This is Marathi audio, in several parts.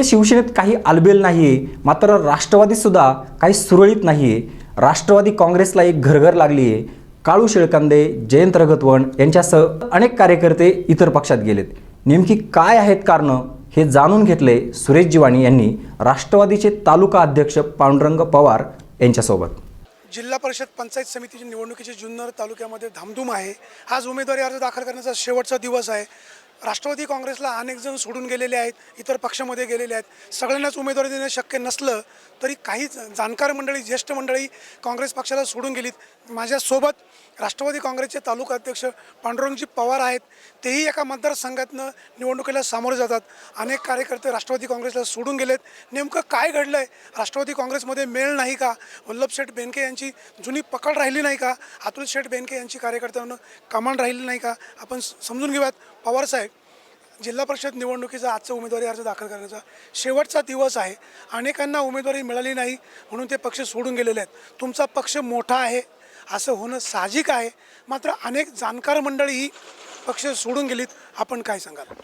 इकडे शिवसेनेत काही आलबेल नाही आहे मात्र राष्ट्रवादीसुद्धा काही सुरळीत नाही आहे राष्ट्रवादी काँग्रेसला एक घरघर लागली आहे काळू शेळकांदे जयंत रघतवण यांच्यासह अनेक कार्यकर्ते इतर पक्षात गेलेत. नेमकी काय आहेत कारणं हे जाणून घेतले सुरेश जिवाणी यांनी राष्ट्रवादीचे तालुका अध्यक्ष पांडुरंग पवार यांच्यासोबत. जिल्हा परिषद पंचायत समितीची निवडणुकीची जुन्नर तालुक्यामध्ये धामधूम आहे. आज उमेदवारी अर्ज दाखल करण्याचा शेवटचा दिवस आहे. राष्ट्रवादी काँग्रेसला अनेक जण सोडून गेलेले आहेत इतर पक्षामध्ये गेलेले आहेत. सगळ्यांनाच उमेदवारी देणं शक्य नसलं तरी काही जाणकार मंडळी ज्येष्ठ मंडळी काँग्रेस पक्षाला सोडून गेलीत. माझ्यासोबत राष्ट्रवादी काँग्रेसचे तालुका अध्यक्ष पांडुरंगजी पवार आहेत. तेही एका मतदारसंघातनं निवडणुकीला सामोरे जातात. अनेक कार्यकर्ते राष्ट्रवादी काँग्रेसला सोडून गेलेत. नेमकं काय घडलं आहे राष्ट्रवादी काँग्रेसमध्ये मेळ नाही का? वल्लभ शेठ बेनके यांची जुनी पकड राहिली नाही का? अतुल शेठ बेनके यांची कार्यकर्त्यांना कमांड राहिली नाही का? आपण समजून घेऊयात. पवारसाहेब जिल्हा परिषद निवडणुकीचा आजचा उमेदवारी अर्ज दाखल करण्याचा शेवटचा दिवस आहे. अनेकांना उमेदवारी मिळाली नाही म्हणून ते पक्ष सोडून गेलेले आहेत. तुमचा पक्ष मोठा आहे. असं होणं साहजिक आहे. मात्र अनेक जाणकार मंडळी ही पक्ष सोडून गेलीत. आपण काय सांगाल?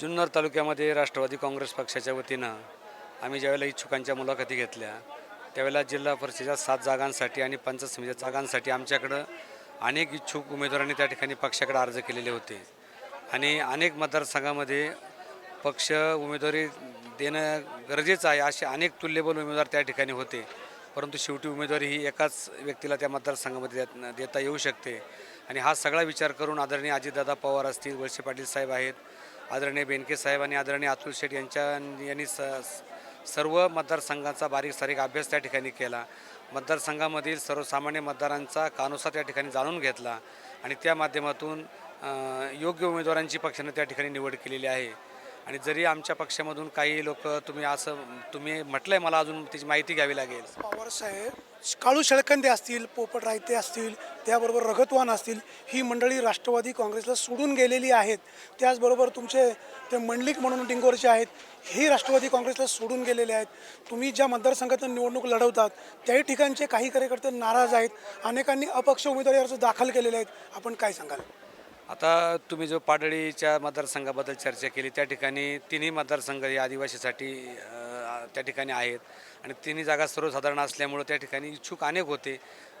जुन्नर तालुक्यामध्ये राष्ट्रवादी काँग्रेस पक्षाच्या वतीनं आम्ही ज्यावेळेला इच्छुकांच्या मुलाखती घेतल्या त्यावेळेला जिल्हा परिषदेच्या सात जागांसाठी आणि पंचायत समितीच्या जागांसाठी आमच्याकडं अनेक इच्छुक उमेदवारांनी त्या ठिकाणी पक्षाकडे अर्ज केलेले होते. आणि अनेक मतदारसंघामध्ये पक्ष उमेदवारी देणं गरजेचं आहे असे अनेक तुल्यबल उमेदवार त्या ठिकाणी होते. परंतु शेवटी उमेदवारी ही एकाच व्यक्तीला त्या मतदारसंघामध्ये देत- देता येऊ शकते. आणि हा सगळा विचार करून आदरणीय अजितदादा पवार असतील वळसे पाटील साहेब आहेत आदरणीय बेनके साहेब आणि आदरणीय अतुल शेठ यांच्या यांनी स सर्व मतदारसंघाचा बारीक सारीक अभ्यास त्या ठिकाणी केला. मतदारसंघामधील सर्वसामान्य मतदारांचा कानुसार त्या ठिकाणी जाणून घेतला आणि त्या माध्यमातून योग्य उमेदवारांची पक्षाने त्या ठिकाणी निवड केलेली आहे. आणि जरी आमच्या पक्षामधून काही लोक तुम्ही असं तुम्ही म्हटलंय मला अजून त्याची माहिती घ्यावी लागेल. पवारसाहेब काळू शेळकंदे असतील पोपट रायते असतील त्याबरोबर रगतवान असतील ही मंडळी राष्ट्रवादी काँग्रेसला सोडून गेलेली आहेत. त्याचबरोबर तुमचे ते मंडलिक म्हणून डिंगोरचे आहेत हे राष्ट्रवादी काँग्रेसला सोडून गेलेले आहेत. तुम्ही ज्या मतदारसंघातून निवडणूक लढवतात त्याही ठिकाणचे काही कार्यकर्ते नाराज आहेत. अनेकांनी अपक्ष उमेदवारी अर्ज दाखल केलेले आहेत. आपण काय सांगाल? आता तुम्ही जो पाडळीच्या मतदारसंघाबद्दल चर्चा केली त्या ठिकाणी तिन्ही मतदारसंघ हे आदिवासीसाठी त्या ठिकाणी आहेत. आणि तिन्ही जागा सर्वसाधारण असल्यामुळं त्या ठिकाणी इच्छुक अनेक होते.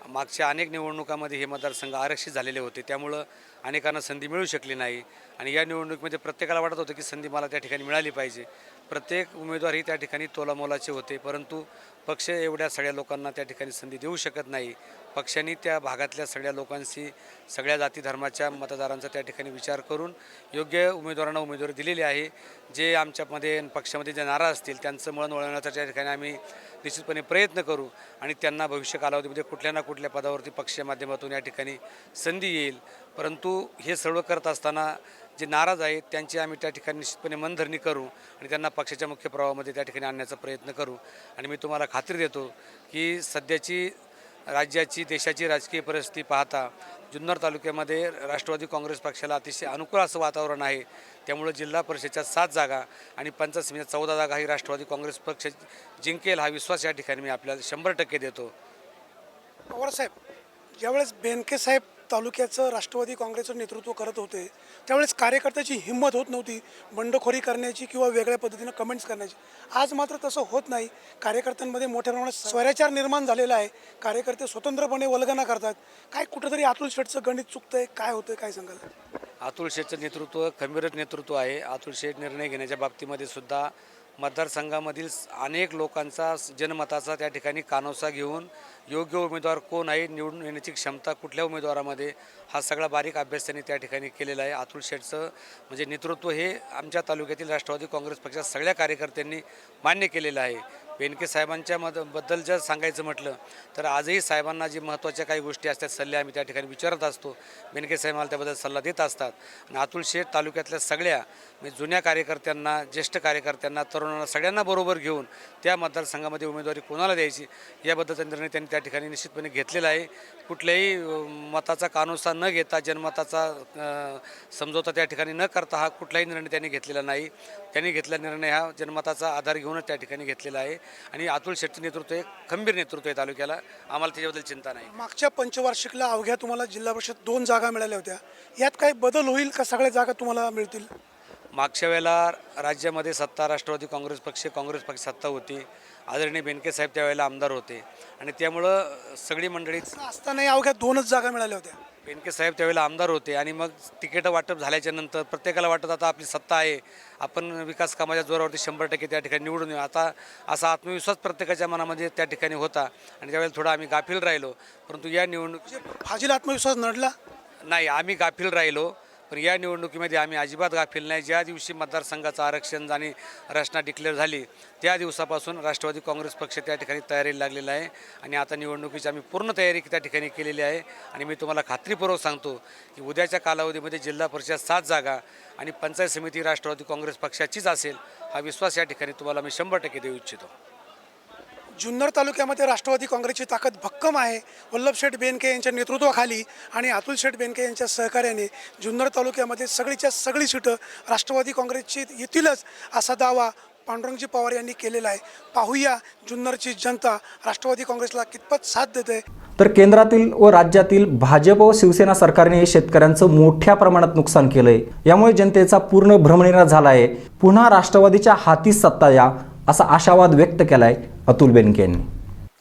मागच्या अनेक निवडणुकामध्ये हे मतदारसंघ आरक्षित झालेले होते. त्यामुळं अनेकांना संधी मिळू शकली नाही. आणि या निवडणुकीमध्ये प्रत्येकाला वाटत होतं की संधी मला त्या ठिकाणी मिळाली पाहिजे. प्रत्येक उमेदवार ही त्या ठिकाणी तोलामोलाचे होते परंतु पक्ष एवढ्या सगळ्या लोकांना त्या ठिकाणी संधी देऊ शकत नाही. पक्षांनी त्या भागातल्या सगळ्या लोकांशी सगळ्या जाती धर्माच्या मतदारांचा त्या ठिकाणी विचार करून योग्य उमेदवारांना उमेदवारी दिलेली आहे. जे आमच्यामध्ये पक्षामध्ये जे नाराज असतील त्यांचं मळण वळवण्याचा त्या ठिकाणी आम्ही निश्चितपणे प्रयत्न करू आणि त्यांना भविष्य कालावधीमध्ये कुठल्या ना कुठल्या पदावरती पक्षाच्या माध्यमातून या ठिकाणी संधी येईल. परंतु हे सर्व करत असताना जे नाराज आहेत त्यांची आम्ही त्या ठिकाणी निश्चितपणे मनधरणी करू आणि त्यांना पक्षाच्या मुख्य प्रवाहामध्ये त्या ठिकाणी आणण्याचा प्रयत्न करू. आणि मी तुम्हाला खात्री देतो की सध्याची राज्याची देशाची राजकीय परिस्थिती पाहता जुन्नर तालुक्यामध्ये राष्ट्रवादी काँग्रेस पक्षाला अतिशय अनुकूल असं वातावरण आहे. त्यामुळं जिल्हा परिषदेच्या सात जागा आणि पंचायत समितीच्या चौदा जागा ही राष्ट्रवादी काँग्रेस पक्ष जिंकेल हा विश्वास या ठिकाणी मी आपल्याला शंभर टक्के देतो. पवारसाहेब ज्यावेळेस बेनके साहेब तालुक्याचं राष्ट्रवादी काँग्रेसचं नेतृत्व करत होते. त्यावेळेस कार्यकर्त्याची हिंमत होत नव्हती. बंडखोरी करण्याची किंवा वेगळ्या पद्धतीनं कमेंट्स करण्याची. आज मात्र तसं होत नाही. कार्यकर्त्यांमध्ये मोठ्या प्रमाणात स्वैराचार निर्माण झालेला आहे. कार्यकर्ते स्वतंत्रपणे वल्गना करतात. काय कुठंतरी अतुल शेठचं गणित चुकतंय? काय होतं काय सांगाल? अतुल शेठचं नेतृत्व खंबीरच नेतृत्व आहे. अतुल शेठ निर्णय घेण्याच्या बाबतीमध्ये सुद्धा मतदारसंघामधील अनेक लोकांचा जनमताचा त्या ठिकाणी कानोसा घेऊन योग्य उमेदवार कोण आहे निवडून येण्याची क्षमता कुठल्या उमेदवारामध्ये हा सगळा बारीक अभ्यास त्यांनी त्या ठिकाणी केलेला आहे. अतुल शेठचं म्हणजे नेतृत्व हे आमच्या तालुक्यातील राष्ट्रवादी काँग्रेस पक्षाच्या सगळ्या कार्यकर्त्यांनी मान्य केलेलं आहे. बेनके साहेबांच्या मदबद्दल जर सांगायचं म्हटलं तर आजही साहेबांना जी महत्त्वाच्या काही गोष्टी असतात सल्ले आम्ही त्या ठिकाणी विचारत असतो. बेनके साहेब मला त्याबद्दल सल्ला देत असतात. आणि अतुल शेठ तालुक्यातल्या सगळ्या म्हणजे जुन्या कार्यकर्त्यांना ज्येष्ठ कार्यकर्त्यांना तरुणांना सगळ्यांना बरोबर घेऊन त्या मतदारसंघामध्ये उमेदवारी कोणाला द्यायची याबद्दलचा निर्णय त्यांनी त्या ठिकाणी निश्चितपणे घेतलेला आहे. कुठल्याही मताचा कानुसार न घेता जनमताचा समजवता समजोता त्या ठिकाणी न करता हा कुठलाही निर्णय त्यांनी घेतलेला नाही. त्यांनी घेतलेला निर्णय हा जनमताचा आधार घेऊनच त्या ठिकाणी घेतलेला आहे. आणि अतुल शेट्टी नेतृत्व हे खंबीर नेतृत्व आहे तालुक्याला. आम्हाला त्याच्याबद्दल चिंता नाही. मागच्या पंचवार्षिकला अवघ्या तुम्हाला जिल्हा परिषद दोन जागा मिळाल्या होत्या. यात काही बदल होईल का? सगळ्या जागा तुम्हाला मिळतील. मागच्या वेळेला राज्यामध्ये सत्ता राष्ट्रवादी काँग्रेस पक्ष काँग्रेस पक्ष सत्ता होती. आदरणीय बेनके साहेब त्यावेळेला आमदार होते. आणि त्यामुळं सगळी मंडळी असतानाही अवघ्या दोनच जागा मिळाल्या होत्या. बेनके साहेब त्यावेळेला आमदार होते आणि मग तिकीटं वाटप झाल्याच्यानंतर प्रत्येकाला वाटत आता आपली सत्ता आहे. आपण विकास कामाच्या जोरावरती शंभर टक्के त्या ठिकाणी निवडून येऊ. आता असा आत्मविश्वास प्रत्येकाच्या मनामध्ये त्या ठिकाणी होता आणि त्यावेळेला थोडा आम्ही गाफील राहिलो. परंतु या निवडणूक म्हणजे फाजील आत्मविश्वास नडला? नाही आम्ही गाफील राहिलो. पण या निवडणुकीमध्ये आम्ही अजिबात गाफील नाही. ज्या दिवशी मतदारसंघाचं आरक्षण आणि रचना डिक्लेअर झाली त्या दिवसापासून राष्ट्रवादी काँग्रेस पक्ष त्या ठिकाणी तयारीला लागलेला आहे. आणि आता निवडणुकीची आम्ही पूर्ण तयारी त्या ठिकाणी केलेली आहे. आणि मी तुम्हाला खात्रीपूर्वक सांगतो की उद्याच्या कालावधीमध्ये जिल्हा परिषद सात जागा आणि पंचायत समिती राष्ट्रवादी काँग्रेस पक्षाचीच असेल हा विश्वास या ठिकाणी तुम्हाला मी शंभर टक्के देऊ इच्छितो. जुन्नर तालुक्यामध्ये राष्ट्रवादी काँग्रेसची ताकद भक्कम आहे. वल्लभ शेठ बेनके यांच्या नेतृत्वाखाली आणि अतुल शेठ बेनके यांच्या सहकार्याने जुन्नर तालुक्यामध्ये सगळीच्या सगळी सीटं राष्ट्रवादी काँग्रेसची येतीलच असा दावा पांडुरंगजी पवार यांनी केलेला आहे. पाहूया जुन्नरची जनता राष्ट्रवादी काँग्रेसला कितपत साथ देते. तर केंद्रातील व राज्यातील भाजप व शिवसेना सरकारने शेतकऱ्यांचं मोठ्या प्रमाणात नुकसान केलंय. यामुळे जनतेचा पूर्ण भ्रमनिरा झाला आहे पुन्हा राष्ट्रवादीच्या हाती सत्ता या. असा आशावाद व्यक्त केलाय अतुल बेनके यांनी.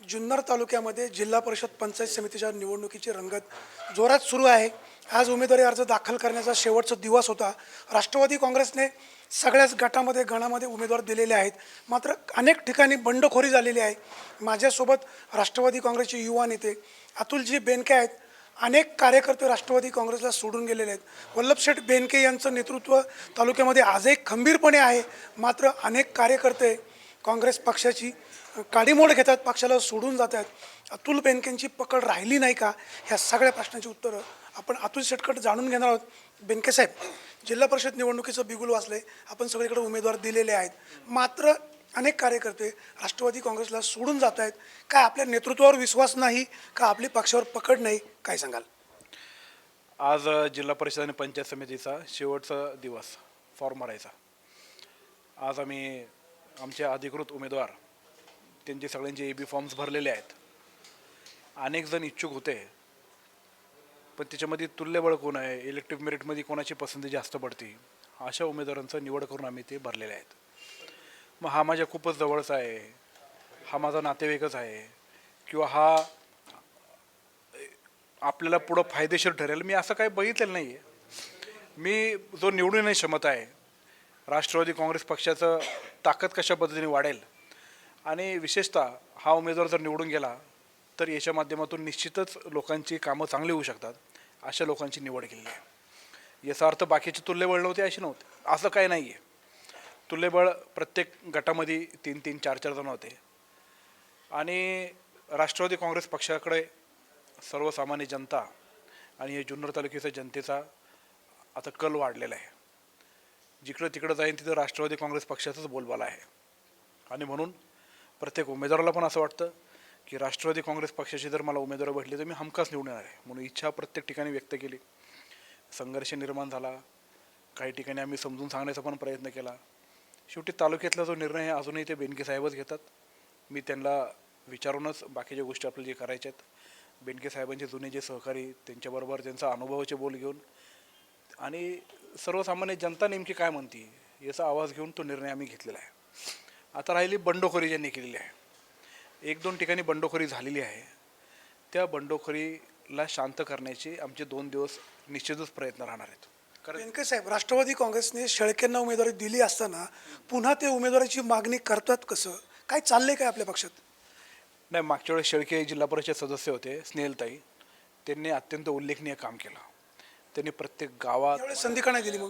जुन्नर तालुक्यामध्ये जिल्हा परिषद पंचायत समितीच्या निवडणुकीची रंगत जोरात सुरू आहे. आज उमेदवारी अर्ज दाखल करण्याचा शेवटचा दिवस होता. राष्ट्रवादी काँग्रेसने सगळ्याच गटामध्ये गणामध्ये उमेदवार दिलेले आहेत. मात्र अनेक ठिकाणी बंडखोरी झालेली आहे. माझ्यासोबत राष्ट्रवादी काँग्रेसचे युवा नेते अतुलजी बेनके आहेत. अनेक कार्यकर्ते राष्ट्रवादी काँग्रेसला सोडून गेलेले आहेत. वल्लभशेठ बेनके यांचं नेतृत्व तालुक्यामध्ये आजही खंबीरपणे आहे. मात्र अनेक कार्यकर्ते काँग्रेस पक्षाची काडीमोड घेतात पक्षाला सोडून जातात. अतुल बेनकेंची पकड राहिली नाही का? ह्या सगळ्या प्रश्नांची उत्तरं आपण अतुल शेटकट जाणून घेणार आहोत. बेनके साहेब जिल्हा परिषद निवडणुकीचं बिगुल वाचले आपण सगळीकडे उमेदवार दिलेले आहेत. मात्र अनेक कार्यकर्ते राष्ट्रवादी काँग्रेसला सोडून जात आहेत काय आपल्या नेतृत्वावर विश्वास नाही का आपली पक्षावर पकड नाही? काय सांगाल? आज जिल्हा परिषद आणि पंचायत समितीचा शेवटचा दिवस फॉर्म भरायचा. आज आम्ही आमचे अधिकृत उमेदवार त्यांचे सगळ्यांचे ए बी फॉर्म्स भरलेले आहेत. अनेक जण इच्छुक होते पण त्याच्यामध्ये तुल्यबळ कोण आहे इलेक्टिव्ह मेरिटमध्ये कोणाची पसंती जास्त पडते अशा उमेदवारांचं निवड करून आम्ही ते भरलेले आहेत. मग हा माझ्या खूपच जवळचा आहे हा माझा नातेवाईकच आहे किंवा हा आपल्याला पुढं फायदेशीर ठरेल मी असं काही बघितलेलं नाही आहे मी जो निवडून नाही क्षमता आहे राष्ट्रवादी काँग्रेस पक्षाचं ताकद कशा पद्धतीने वाढेल आणि विशेषतः हा उमेदवार जर निवडून गेला तर याच्या माध्यमातून निश्चितच लोकांची कामं चांगली होऊ शकतात अशा लोकांची निवड केली आहे. याचा अर्थ बाकीचे तुल्यबळ नव्हते असे नव्हते. असं काही नाही आहे तुल्यबळ प्रत्येक गटामध्ये तीन तीन चार चार जण होते. आणि राष्ट्रवादी काँग्रेस पक्षाकडे सर्वसामान्य जनता आणि हे जुन्नर तालुक्याच्या जनतेचा आता कल वाढलेला आहे. जिकडं तिकडं जाईन तिथं राष्ट्रवादी काँग्रेस पक्षाचाच बोलबाला आहे. आणि म्हणून प्रत्येक उमेदवाराला पण असं वाटतं की राष्ट्रवादी काँग्रेस पक्षाची जर मला उमेदवार भेटली तर मी हमखास निवडणार आहे. म्हणून इच्छा प्रत्येक ठिकाणी व्यक्त केली. संघर्ष निर्माण झाला. काही ठिकाणी आम्ही समजून सांगण्याचा पण प्रयत्न केला. शेवटी तालुक्यातला जो निर्णय आहे अजूनही ते बेनके साहेबच घेतात. मी त्यांना विचारूनच बाकीच्या गोष्टी आपल्याला जे करायच्या आहेत बेनके साहेबांचे जुने जे सहकारी त्यांच्याबरोबर त्यांचा अनुभवाचे बोल घेऊन आणि सर्वसामान्य जनता नेमकी काय म्हणते? याचा आवाज घेऊन तो निर्णय आम्ही घेतलेला आहे. आता राहिली बंडखोरी ज्यांनी केलेली आहे. एक दोन ठिकाणी बंडखोरी झालेली आहे. त्या बंडखोरीला शांत करण्याचे आमचे दोन दिवस निश्चितच प्रयत्न राहणार आहेत. कारण साहेब राष्ट्रवादी काँग्रेसने शेळकेंना उमेदवारी दिली असताना पुन्हा ते उमेदवारीची मागणी करतात कसं? काय चाललंय काय आपल्या पक्षात? नाही मागच्या वेळेस शेळके जिल्हा परिषद सदस्य होते स्नेहलताई. त्यांनी अत्यंत उल्लेखनीय काम केलं. त्यांनी प्रत्येक गावात त्यावेळेस संधी का नाही दिली मग?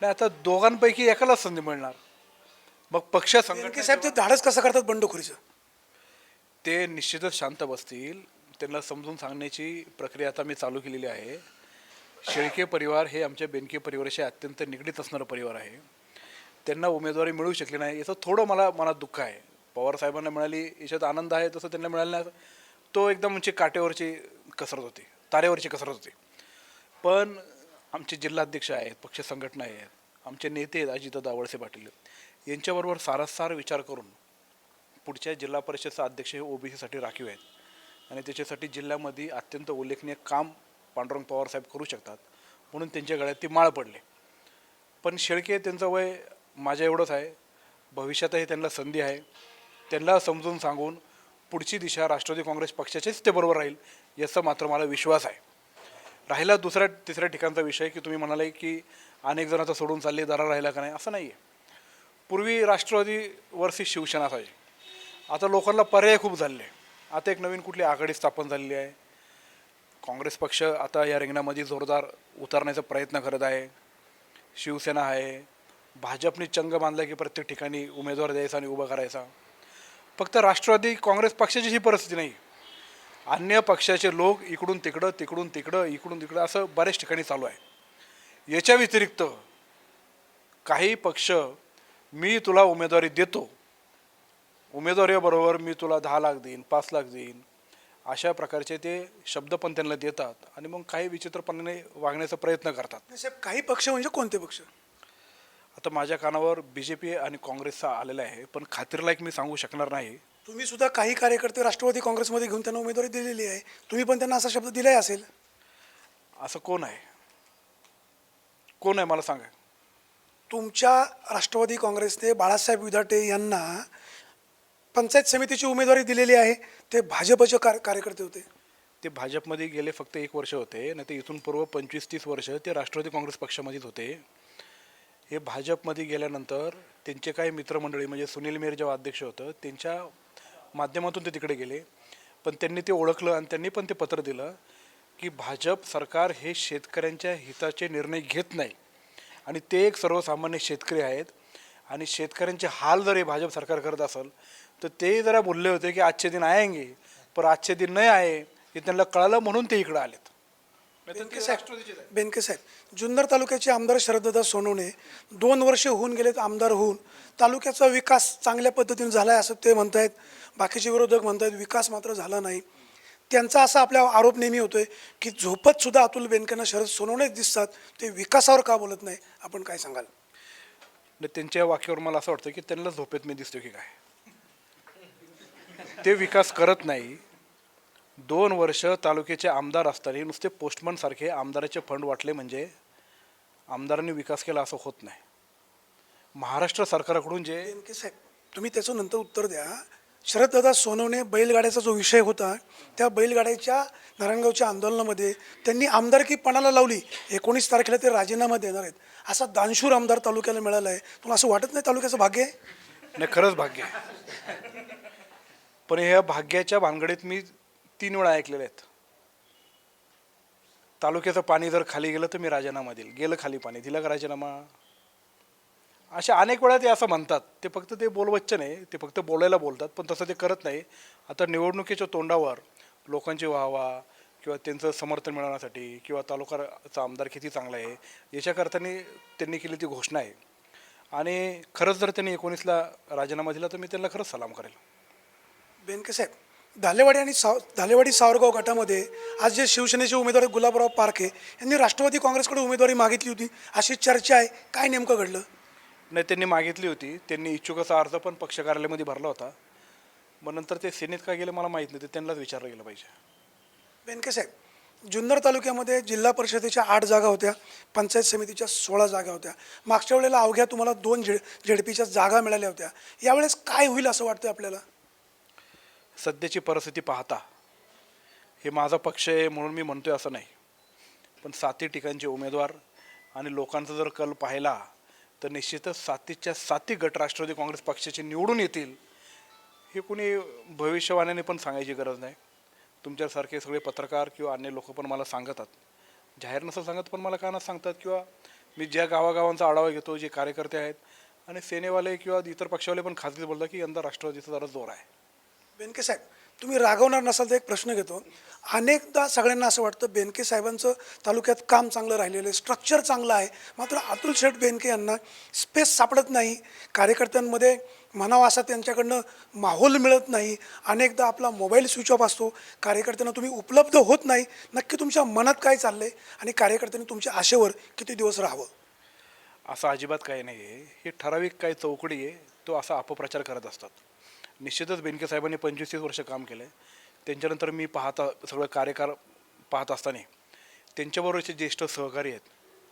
नाही आता दोघांपैकी एकालाच संधी मिळणार. मग पक्ष बेनके संघटना साहेब ते धाडस कसं करतात बंडखोरीचं? ते निश्चितच शांत बसतील. त्यांना समजून सांगण्याची प्रक्रिया आता मी चालू केलेली आहे. शेळके परिवार हे आमच्या बेनके परिवाराशी अत्यंत निगडीत असणारं परिवार आहे. त्यांना उमेदवारी मिळू शकली नाही. याचं थोडं मला मनात दुःख आहे. पवार साहेबांना मिळाली याच्यात आनंद आहे तसं त्यांना मिळालं नाही. तो एकदम म्हणजे काटेवरची कसरत होती. तारेवरची कसरत होती. पण आमचे जिल्हाध्यक्ष आहेत पक्ष संघटना आहेत आमचे नेते आहेत अजितदादा वळसे पाटील. यांच्याबरोबर सारासार विचार करून पुढच्या जिल्हा परिषदचा अध्यक्ष हे ओबीसीसाठी राखीव आहेत. आणि त्याच्यासाठी जिल्ह्यामध्ये अत्यंत उल्लेखनीय काम पांडुरंग पवार साहेब करू शकतात म्हणून त्यांच्या गळ्यात ती माळ पडले. पण शेळके त्यांचं वय माझ्या एवढंच आहे. भविष्यातही त्यांना संधी आहे. त्यांना समजून सांगून पुढची दिशा राष्ट्रवादी काँग्रेस पक्षाचीच ते बरोबर राहील याचा मात्र मला विश्वास आहे. राहिला दुसऱ्या तिसऱ्या ठिकाणचा विषय की तुम्ही म्हणाले की अनेक जण आता सोडून चालले दरा राहिला का नाही असं नाही आहे पूर्वी राष्ट्रवादी राष्ट्रवादीवरची शिवसेना असायची. आता लोकांना पर्याय खूप झाले आता एक नवीन कुठली आघाडी स्थापन झालेली आहे. काँग्रेस पक्ष आता या रिंगणामध्ये जोरदार उतरण्याचा प्रयत्न करत आहे. शिवसेना आहे. भाजपने चंग बांधला की प्रत्येक ठिकाणी उमेदवार द्यायचा आणि उभा करायचा. फक्त राष्ट्रवादी काँग्रेस पक्षाची ही परिस्थिती नाही अन्य पक्षाचे लोक इकडून तिकडं तिकडून तिकडं इकडून तिकडं असं बऱ्याच ठिकाणी चालू आहे. याच्या व्यतिरिक्त काही पक्ष मी तुला उमेदवारी देतो. उमेदवारीबरोबर मी तुला दहा लाख देईन पाच लाख देईन अशा प्रकारचे ते शब्द पण त्यांना देतात आणि मग काही विचित्रपणाने वागण्याचा प्रयत्न करतात. साहेब काही पक्ष म्हणजे कोणते पक्ष? आता माझ्या कानावर बी जे पी आणि काँग्रेसचा आलेला आहे पण खात्रीलायक मी सांगू शकणार नाही. तुम्ही सुद्धा काही कार्यकर्ते राष्ट्रवादी काँग्रेसमध्ये घेऊन त्यांना उमेदवारी दिलेली आहे. तुम्ही पण त्यांना असा शब्द दिलाय असेल? असं कोण आहे? कोण आहे मला सांगा. तुमच्या राष्ट्रवादी काँग्रेसने बाळासाहेब विधाटे यांना पंचायत समितीची उमेदवारी दिलेली आहे. ते भाजपचे कार कार्यकर्ते होते. ते भाजपमध्ये गेले फक्त एक वर्ष होते. नाही ते इथून पूर्व पंचवीस तीस वर्ष ते राष्ट्रवादी काँग्रेस पक्षामध्येच होते. हे भाजपमध्ये गेल्यानंतर त्यांचे काही मित्रमंडळी म्हणजे सुनील मेर जेव्हा अध्यक्ष होतं त्यांच्या माध्यमातून ते तिकडे गेले. पण त्यांनी ते ओळखलं आणि त्यांनी पण ते पत्र दिलं की भाजप सरकार हे शेतकऱ्यांच्या हिताचे निर्णय घेत नाही. आणि ते एक सर्वसामान्य शेतकरी आहेत. आणि शेतकऱ्यांचे हाल जर हे भाजप सरकार करत असेल तर ते जरा बोलले होते की आजचे दिन आएंगे पर आजचे दिन नाही आहे. हे त्यांना कळालं म्हणून ते इकडं आलेत. बेनके साहेब जुन्नर तालुक्याचे आमदार शरददादा सोनवणे दोन वर्ष होऊन गेलेत आमदार होऊन. तालुक्याचा विकास चांगल्या पद्धतीने झाला आहे असं ते म्हणतायत. बाकीचे विरोधक म्हणतायत विकास मात्र झाला नाही. त्यांचा असा आपल्या आरोप नेहमी होतोय की झोपत सुद्धा अतुल बेनकेंना शरद सोनवणेच दिसतात ते विकासावर का बोलत नाही? आपण काय सांगाल? त्यांच्या वाक्यावर मला असं वाटतं की त्यांना झोपेत मी दिसतो की काय? ते विकास करत नाही. दोन वर्ष तालुक्याचे आमदार असताना नुसते पोस्टमन सारखे आमदाराचे फंड वाटले म्हणजे आमदारांनी विकास केला असं होत नाही. महाराष्ट्र सरकारकडून जे तुम्ही त्याचं नंतर उत्तर द्या. शरददादा सोनवणे बैलगाड्याचा जो विषय होता त्या बैलगाड्याच्या नारायणगावच्या आंदोलनामध्ये त्यांनी आमदारकी पणाला लावली. एकोणीस तारखेला ते राजीनामा देणार आहेत. असा दानशूर आमदार तालुक्याला मिळाला आहे. तुला असं वाटत नाही तालुक्याचं भाग्य? आहे नाही खरंच भाग्य आहे. पण ह्या भाग्याच्या भानगडीत मी तीन वेळा ऐकलेले आहेत. तालुक्याचं पाणी जर खाली गेलं तर मी राजीनामा देईल. गेलं खाली पाणी. दिलं का राजीनामा? अशा अनेक वेळा ते असं म्हणतात. ते फक्त ते बोलवच्चन आहे ते फक्त बोलायला बोलतात पण तसं ते करत नाही. आता निवडणुकीच्या तोंडावर लोकांची व्हावा किंवा त्यांचं समर्थन मिळवण्यासाठी किंवा तालुकाचा आमदार किती चांगला आहे याच्याकरतानी त्यांनी केली ती घोषणा आहे. आणि खरंच जर त्यांनी एकोणीसला राजीनामा दिला तर मी त्यांना खरंच सलाम करेल. बेनके साहेब धालेवाडी आणि साव धालेवाडी सावरगाव गटामध्ये आज जे शिवसेनेचे उमेदवार गुलाबराव पारखे यांनी राष्ट्रवादी काँग्रेसकडे उमेदवारी मागितली होती. अशी चर्चा आहे. काय नेमकं घडलं? नाही त्यांनी मागितली होती. त्यांनी इच्छुकाचा अर्ज पण पक्ष कार्यालयामध्ये भरला होता. मग नंतर ते सेनेत का गेले मला माहीत नाही ते त्यांनाच विचारलं गेलं पाहिजे. बेनके साहेब जुन्नर तालुक्यामध्ये जिल्हा परिषदेच्या आठ जागा होत्या पंचायत समितीच्या सोळा जागा होत्या. मागच्या वेळेला अवघ्या तुम्हाला दोन झेड झेडपीच्या जागा मिळाल्या होत्या. यावेळेस काय होईल असं वाटतं आपल्याला? सध्याची परिस्थिती पाहता. हे माझा पक्ष आहे म्हणून मी म्हणतोय असं नाही. पण साती ठिकाणचे उमेदवार आणि लोकांचा जर कल पाहिला तर निश्चितच सातीच्या साती गट राष्ट्रवादी काँग्रेस पक्षाचे निवडून येतील हे कुणी भविष्यवाण्याने पण सांगायची गरज नाही. तुमच्यासारखे सगळे पत्रकार किंवा अन्य लोक पण मला सांगतात. जाहीर नसं सांगत पण मला कानात सांगतात? किंवा मी ज्या गावागावांचा आढावा घेतो जे कार्यकर्ते आहेत आणि सेनेवाले किंवा इतर पक्षावाले पण खासगी बोलतात की यंदा राष्ट्रवादीचा जरा जोर आहे. बेनके साहेब तुम्ही रागवणार नसाल तर एक प्रश्न घेतो. अनेकदा सगळ्यांना असं वाटतं बेनके साहेबांचं तालुक्यात काम चांगलं राहिलेलं आहे स्ट्रक्चर चांगलं आहे. मात्र अतुल शेठ बेनके यांना स्पेस सापडत नाही. कार्यकर्त्यांमध्ये म्हणावा असा त्यांच्याकडनं माहोल मिळत नाही. अनेकदा आपला मोबाईल स्विच ऑफ असतो. कार्यकर्त्यांना तुम्ही उपलब्ध होत नाही. नक्की तुमच्या मनात काय चाललं आहे आणि कार्यकर्त्यांनी तुमच्या आशेवर किती दिवस राहावं? असं अजिबात काही नाही आहे ही ठराविक काही चौकडी आहे. तो असा अपप्रचार करत असतात. निश्चितच बेनके साहेबांनी पंचवीस तीस वर्ष काम केलं आहे त्यांच्यानंतर मी पाहता सगळं कार्यकार पाहत असताना त्यांच्याबरोबरचे ज्येष्ठ सहकारी आहेत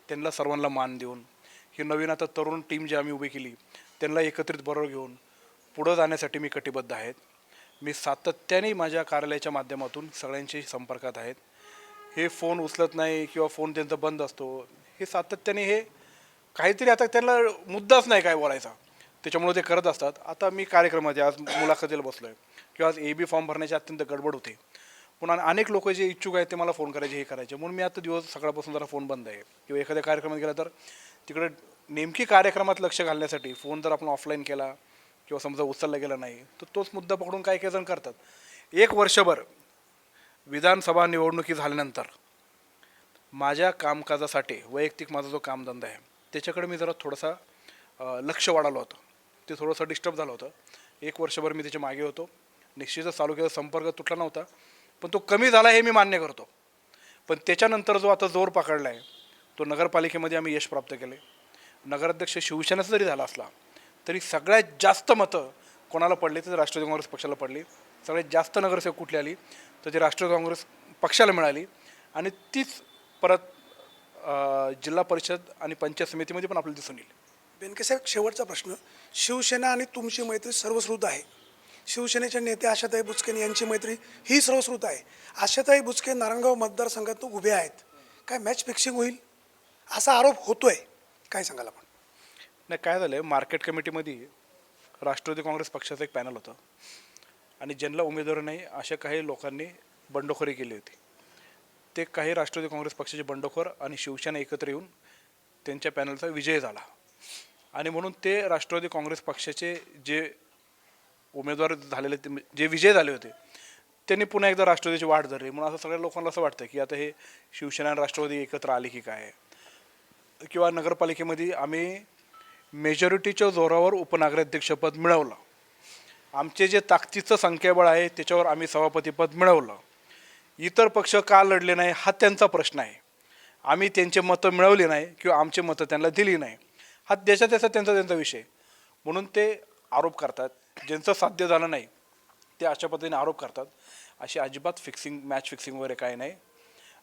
त्यांना सर्वांना मान देऊन ही नवीन आता तरुण टीम जी आम्ही उभी केली त्यांना एकत्रित बरोबर घेऊन पुढं जाण्यासाठी मी कटिबद्ध आहेत. मी सातत्याने माझ्या कार्यालयाच्या माध्यमातून सगळ्यांशी संपर्कात आहेत. हे फोन उचलत नाही किंवा फोन त्यांचा बंद असतो हे सातत्याने हे काहीतरी आता त्यांना मुद्दाच नाही काय बोलायचा. त्याच्यामुळे ते करत असतात. आता मी कार्यक्रमात आज मुलाखतीला बसलो आहे किंवा आज ए बी फॉर्म भरण्याची अत्यंत गडबड होते. पण अनेक लोक जे इच्छुक आहेत ते मला फोन करायचे हे करायचे. म्हणून मी आता दिवस सकाळपासून जरा फोन बंद आहे. किंवा एखाद्या कार्यक्रमात गेला तर तिकडे नेमकी कार्यक्रमात लक्ष घालण्यासाठी फोन जर आपण ऑफलाईन केला किंवा समजा उचलला गेला नाही तर तोच मुद्दा पकडून काही काही जण करतात. एक वर्षभर विधानसभा निवडणुकी झाल्यानंतर माझ्या कामकाजासाठी वैयक्तिक माझा जो कामधंदा आहे त्याच्याकडे मी जरा थोडासा लक्ष वाढवलं होतं. ते थोडंसं डिस्टर्ब झालं होतं. एक वर्षभर मी त्याच्यामागे होतो. निश्चितच तालुक्याचा संपर्क तुटला नव्हता. पण तो कमी झाला हे मी मान्य करतो. पण त्याच्यानंतर जो आता जोर पकडला आहे तो नगरपालिकेमध्ये आम्ही यश प्राप्त केले. नगराध्यक्ष शिवसेनेचा जरी झाला असला तरी सगळ्यात जास्त मतं कोणाला पडली तर राष्ट्रवादी काँग्रेस पक्षाला पडली. सगळ्यात जास्त नगरसेवक कुठली आली तर ती राष्ट्रवादी काँग्रेस पक्षाला मिळाली. आणि तीच परत जिल्हा परिषद आणि पंचायत समितीमध्ये पण आपल्याला दिसून येईल. बेनकेसाहेब शेवटचा प्रश्न. शिवसेना आणि तुमची मैत्री सर्वश्रुत आहे. शिवसेनेचे नेते आशाताई बुचके यांची मैत्री ही सर्वश्रुत आहे. आशाताई बुचके नारायणगाव मतदारसंघातून उभे आहेत. काय मॅच फिक्सिंग होईल? असा आरोप होतोय. काय सांगाल आपण? नाही काय झालं आहे मार्केट कमिटीमध्ये राष्ट्रवादी काँग्रेस पक्षाचं एक पॅनल होतं. आणि ज्यांना उमेदवार नाही अशा काही लोकांनी बंडखोरी केली होती. ते काही राष्ट्रवादी काँग्रेस पक्षाचे बंडखोर आणि शिवसेना एकत्र येऊन त्यांच्या पॅनलचा विजय झाला. आणि म्हणून ते राष्ट्रवादी काँग्रेस पक्षाचे जे उमेदवार झालेले ते म्हणजे जे विजय झाले होते त्यांनी पुन्हा एकदा राष्ट्रवादीची वाट धरली. म्हणून असं सगळ्या लोकांना असं वाटतं की आता हे शिवसेना आणि राष्ट्रवादी एकत्र आली की काय? किंवा नगरपालिकेमध्ये आम्ही मेजॉरिटीच्या जोरावर उपनगराध्यक्षपद मिळवलं. आमचे जे ताकदीचं संख्याबळ आहे त्याच्यावर आम्ही सभापतीपद मिळवलं. इतर पक्ष का लढले नाही हा त्यांचा प्रश्न आहे. आम्ही त्यांचे मतं मिळवली नाही किंवा आमचे मतं त्यांना दिली नाही. हा देशात त्याचा त्यांचा त्यांचा विषय. म्हणून ते आरोप करतात. ज्यांचं साध्य झालं नाही ते अशा पद्धतीने आरोप करतात. अशी अजिबात फिक्सिंग मॅच फिक्सिंग वगैरे काही नाही.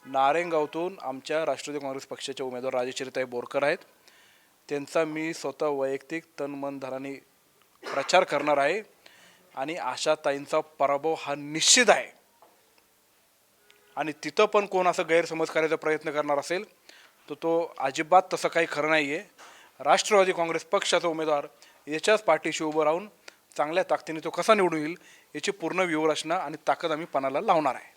नारेंगावतून आमच्या राष्ट्रवादी काँग्रेस पक्षाचे उमेदवार राजेश्रीताई बोरकर आहेत. त्यांचा मी स्वतः वैयक्तिक तन मन धनाने प्रचार करणार आहे. आणि आशाताईंचा पराभव हा निश्चित आहे. आणि तिथं पण कोण असं गैरसमज करायचा प्रयत्न करणार असेल तर तो अजिबात तसं काही खरं नाही आहे राष्ट्रवादी काँग्रेस पक्षाचा उमेदवार याच्याच पाठीशी उभं राहून चांगल्या ताकदीने तो कसा निवडून येईल याची पूर्ण व्यूहरचना आणि ताकद आम्ही पणाला लावणार आहे.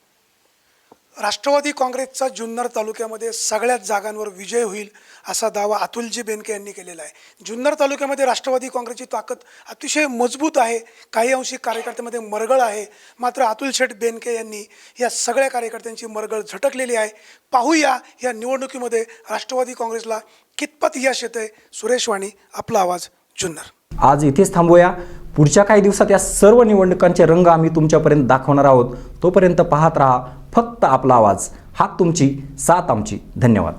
राष्ट्रवादी काँग्रेसचा जुन्नर तालुक्यामध्ये सगळ्याच जागांवर विजय होईल असा दावा अतुलजी बेनके यांनी केलेला आहे. जुन्नर तालुक्यामध्ये राष्ट्रवादी काँग्रेसची ताकद अतिशय मजबूत आहे. काही अंशी कार्यकर्त्यांमध्ये मरगळ आहे. मात्र अतुल शेठ बेनके यांनी या सगळ्या कार्यकर्त्यांची मरगळ झटकलेली आहे. पाहूया या निवडणुकीमध्ये राष्ट्रवादी काँग्रेसला कितपत यश येते आहे सुरेश वाणी आपला आवाज जुन्नर. आज इथेच थांबूया. पुढच्या काही दिवसात या सर्व निवडणुकांचे रंग आम्ही तुमच्यापर्यंत दाखवणार आहोत. तोपर्यंत पाहत राहा फक्त आपला आवाज हात तुमची साथ आमची. धन्यवाद.